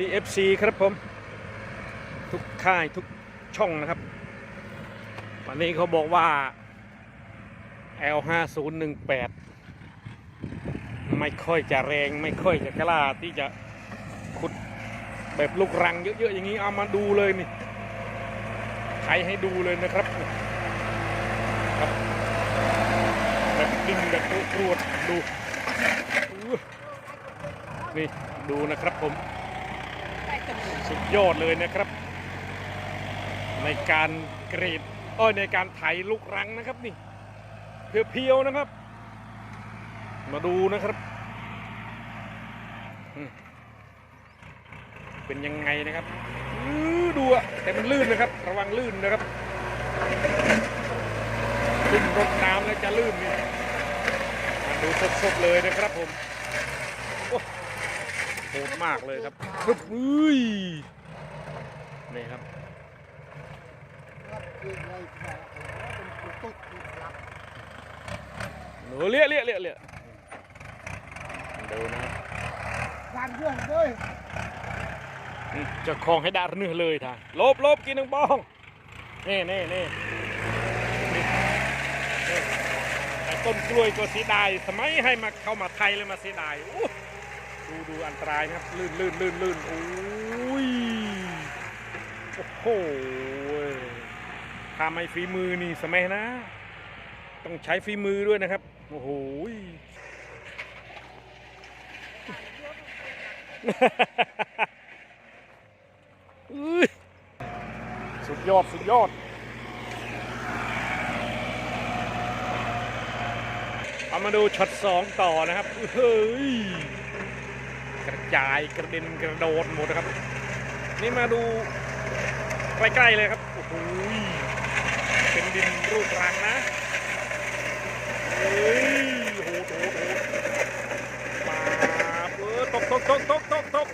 ดี FC ครับผม ทุกค่ายทุกช่องนะครับ วันนี้เขาบอกว่า L5018 ไม่ค่อยจะแรงไม่ค่อยจะกล้าที่จะขุดแบบลูกรังเยอะๆอย่างนี้เอามาดูเลยนี่ไขให้ดูเลยนะครับครับแบบดึงแบบตรวจดูนี่ดูนะครับผม สุดยอดเลยนะครับ ในการกรีดอ้อยในการไถลูกรังนะครับนี่เพียวๆนะครับ มาดูนะครับ เป็นยังไงนะครับดูอะแต่มันลื่นนะครับ ระวังลื่นนะครับขึ้นรถน้ำแล้วจะลื่นนี่มาดูสดๆเลยนะครับผม โอ้โหดมากเลยครับปึ๊บอุ้ยนี่ครับหนูเลี้ยเลี้ยเลี้ยเลี้ยดูนะครับ làm chưa ơi อืมเจะคลองให้ดาเนื้อเลยท่านลบลบกินหนึ่งบ้องนี่นี่นี่นี่นี่ไอ้ต้นกล้วยก็เสียดายสมัยให้มาเข้ามาไทยเลยมาเสียดายอู้ ดูดูอันตรายนะครับ ลื่นลื่นลื่นลื่นโอ้ย โอ้โหถ้าไม่ฝีมือนี่สมัยนะ ต้องใช้ฝีมือด้วยนะครับ โอ้โหสุดยอด สุดยอด เอามาดูช็อตสองต่อนะครับ เฮ้ย กระจายกระเด็นกระโดดหมดนะครับ นี่มาดูใกล้ๆเลยครับโอ้โหเป็นดินรูปรังนะเฮ้ยโหดโหดโหดมาเออตกตกตกตกตกตก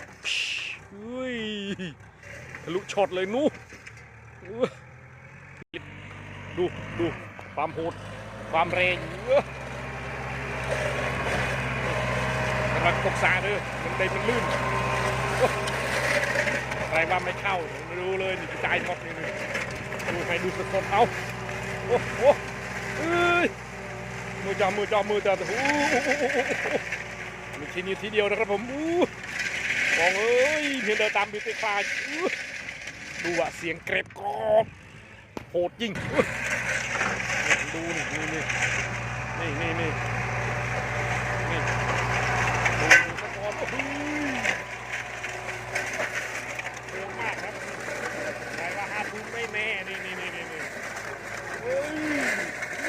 เฮ้ยทะลุช็อตเลยนู้ดูดูความโหดความแรงเออ ระวังตกสาเด้อมันเดินมันลื่นอะไรว่าไม่เข้าไม่รู้เลยนี่กระจายหมดนี่ดูให้ดูสดๆเอาโอ้โหเอ้ยมือจอมือจอมือจอโอ้โหมีทีนี้ทีเดียวนะครับผมอู้มองเอ้ยเพียงเดินตามบิวตี้ฟ้าอู้ดูอะเสียงเกร็บกรอบโหดจริงดูนี่นี่นี่นี่นี่นี่นี่ดูสะท้อนโอ้โห เร็วมากครับใครว่าห้าทุ่มไม่แน่นี่นี่นี่นี่นี่ เฮ้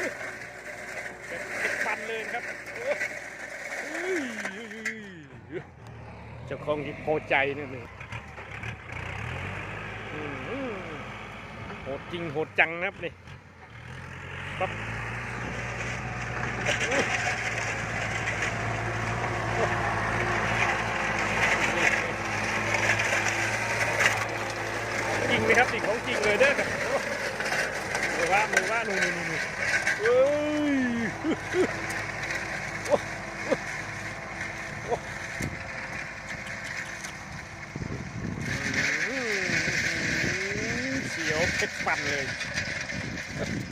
ยเก็บปันเลยครับเจ้าของที่พอใจนี่นี่อืมโหดจริงโหดจังนะครับนี่ปั๊บโอ้ยจริงไหมครับนี่ของจริงเลยเด้อครับโอ้มือว่ามือว่านู่นนู่นนู่นเฮ้ยโอ้โอ้อืม เสียวเพชรปั่นเลย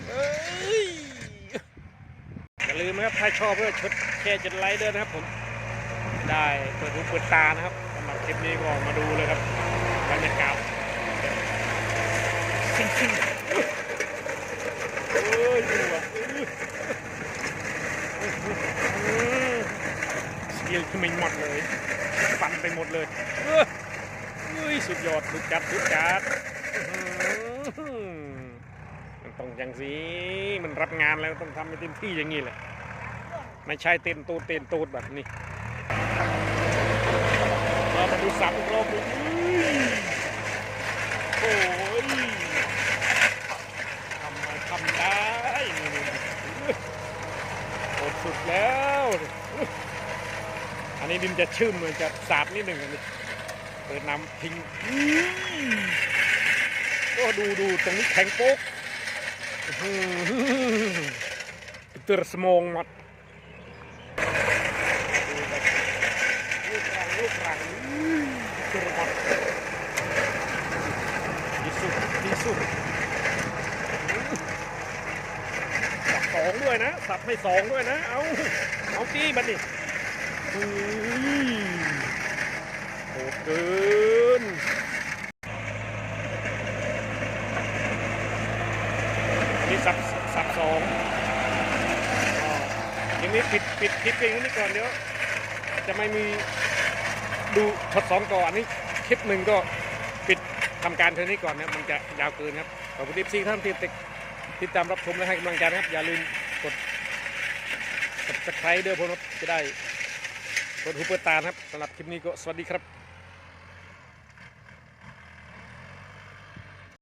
เอ้ยอย่าลืมนะครับ ถ้าชอบก็ชดแค่จดไลค์ด้วยนะครับผม ได้เปิดหูเปิดตานะครับสำหรับคลิปนี้ก็มาดูเลยครับบรรยากาศจริงๆเอ้ย สกิลคือมิงหมดเลย ฟันไปหมดเลยเฮ้ยสุดยอดสุดจัดสุดจัดมันต้องอย่างสิมันรับงานแล้วต้องทำให้เต็มที่อย่างนี้แหละไม่ใช่เต้นตูดเต้นตูดแบบนี้เรามาดูสับอีกรอบหนึงินจะชื้นมันจะสาบนิดหนึ่งเปิดน้ำทิ้งก็ดูดูตรงนี้แข็งโป๊กเติร์สมองมัดสองด้วยนะ สับให้สองด้วยนะ เอา เอาตีมันดิ โหดเกินนี่สับสับสองอ๋ออย่างนี้ปิดปิดคลิปเพียงนี้ก่อนเดี๋ยวจะไม่มีดูช็อตสองก่อนอันนี้คลิปหนึ่งก็ปิดทำการเท่านี้ก่อนนะมันจะยาวเกินครับขอบคุณทีมซีท่านที่ติดติดตามรับชมและให้กำลังใจนะครับ อย่าลืมกด subscribe เด้วกเราจะได้ กดหูเปิดตาครับสำหรับคลิปนี้ก็สวัสดีครับ